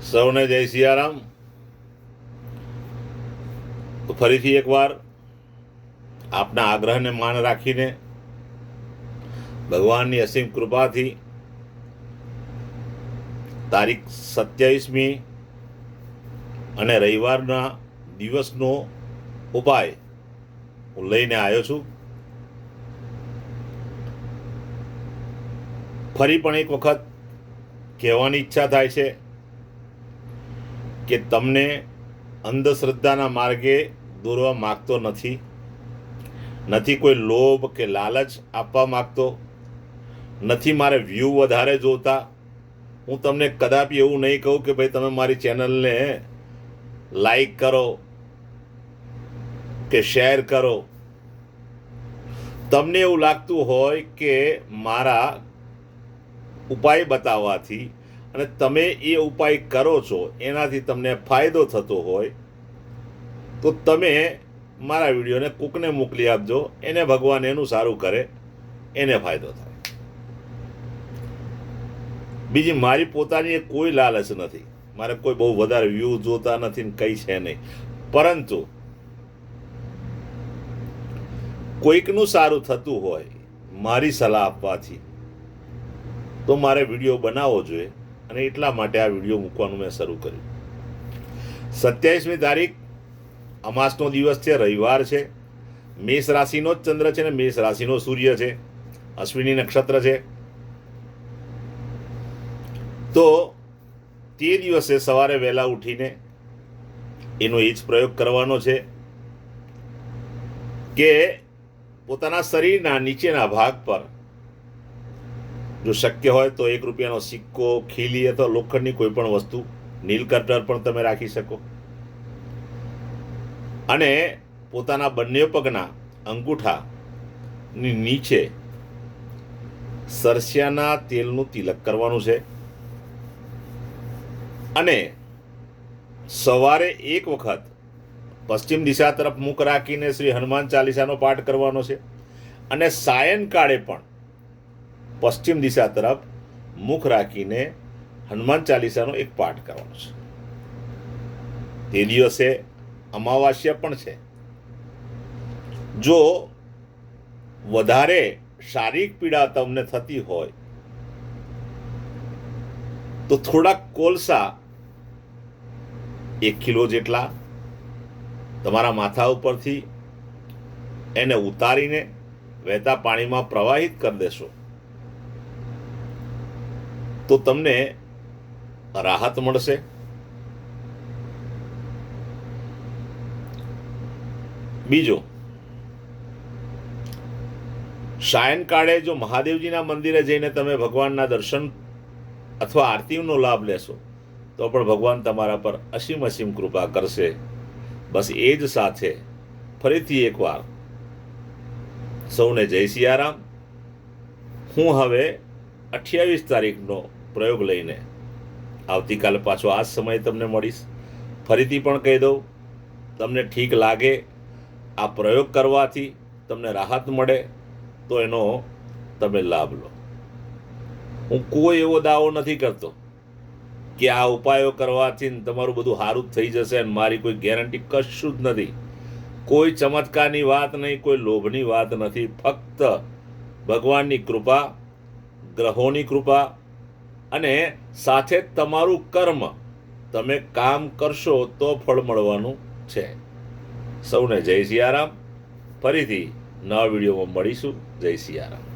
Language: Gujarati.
સૌને જય સિયારામ. તો ફરીથી એકવાર આપના આગ્રહને માન રાખીને ભગવાનની અસીમ કૃપાથી તારીખ સત્યાવીસમી અને રવિવારના દિવસનો ઉપાય હું લઈને આવ્યો છું. ફરી પણ એક વખત કહેવાની ઈચ્છા થાય છે કે તમને અંધશ્રદ્ધાના માર્ગે દોરવા માગતો નથી. નથી કોઈ લોભ કે લાલચ આપવા માગતો. નથી મારે વ્યૂ વધારે જોતા. હું તમને કદાપી એવું નહીં કહું કે ભાઈ તમે મારી ચેનલને લાઈક કરો કે શેર કરો. તમને એવું લાગતું હોય કે મારા ઉપાય બતાવવાથી અને તમે એ ઉપાય કરો છો, એનાથી તમને ફાયદો થતો હોય, તો તમે મારા વિડીયોને કૂકને મોકલી આપજો, એને ભગવાન એનું સારું કરે, એને ફાયદો થાય. બીજી, મારી પોતાની કોઈ લાલચ નથી. મારે કોઈ બહુ વધારે વ્યૂ જોતા નથી ને કંઈ છે નહીં. પરંતુ, કોઈકનું સારું થતું હોય, મારી સલાહ આપવાથી, તો મારે વીડિયો બનાવવો જોઈએ. અને એટલા માટે આ વીડિયો મૂકવાનું મેં શરૂ કર્યું. સત્યાવીસમી તારીખ, અમાસનો દિવસ છે, રવિવાર છે. મેષ રાશિનો જ ચંદ્ર છે ને મેષ રાશિનો સૂર્ય છે. અશ્વિની નક્ષત્ર છે. તો તે દિવસે સવારે વહેલા ઉઠીને એનો એ જ પ્રયોગ કરવાનો છે કે પોતાના શરીરના નીચેના ભાગ પર જો શક્ય હોય તો એક રૂપિયાનો સિક્કો, ખીલી અથવા લોખંડની કોઈ પણ વસ્તુ, નીલ કટર પણ તમે રાખી શકો. અને પોતાના બંને પગના અંગૂઠાની નીચે સરસિયાના તેલનું તિલક કરવાનું છે. અને સવારે એક વખત પશ્ચિમ દિશા તરફ મુખ રાખીને શ્રી હનુમાન ચાલીસાનો પાઠ કરવાનો છે. અને સાયંકાળે પણ પશ્ચિમ દિશા તરફ મુખ રાખીને હનુમાન ચાલીસાનો એક પાઠ કરવાનો છે. તે દિવસે અમાવાસ્યા પણ છે. જો વધારે શારીરિક પીડા તમને થતી હોય, તો થોડાક કોલસા એક કિલો જેટલા તમારા માથા ઉપરથી એને ઉતારીને વહેતા પાણીમાં પ્રવાહિત કરી દેશો. તો તમને રાહત મળશે. બીજો સાયંકાળે જો મહાદેવજીના મંદિરે જઈને તમે ભગવાનના દર્શન અથવા આરતીનો લાભ લેશો, તો પણ ભગવાન તમારા પર અસીમ અસીમ કૃપા કરશે. બસ એ જ સાથે ફરીથી એકવાર સૌને જય સિયારામ. હું હવે અઠ્યાવીસ તારીખનો પ્રયોગ લઈને. આવતીકાલે પાછો આ જ સમયે તમને મળીશ. ફરીથી પણ કહી દઉં, તમને ઠીક લાગે, આ પ્રયોગ કરવાથી તમને રાહત મળે, તો એનો તમે લાભ લો. હું કોઈ એવો દાવો નથી કરતો કે આ ઉપાયો કરવાથી તમારું બધું સારું થઈ જશે અને મારી કોઈ ગેરંટી કશું જ નથી. કોઈ ચમત્કારની વાત નહીં, કોઈ લોભની વાત નથી. ફક્ત ભગવાનની કૃપા, ગ્રહોની કૃપા અને સાથે તમારું કર્મ તમે કામ કરશો તો ફળ મળવાનું છે. સૌને જય સિયારામ. ફરીથી નવા વિડીયોમાં મળીશું. જય સિયારામ.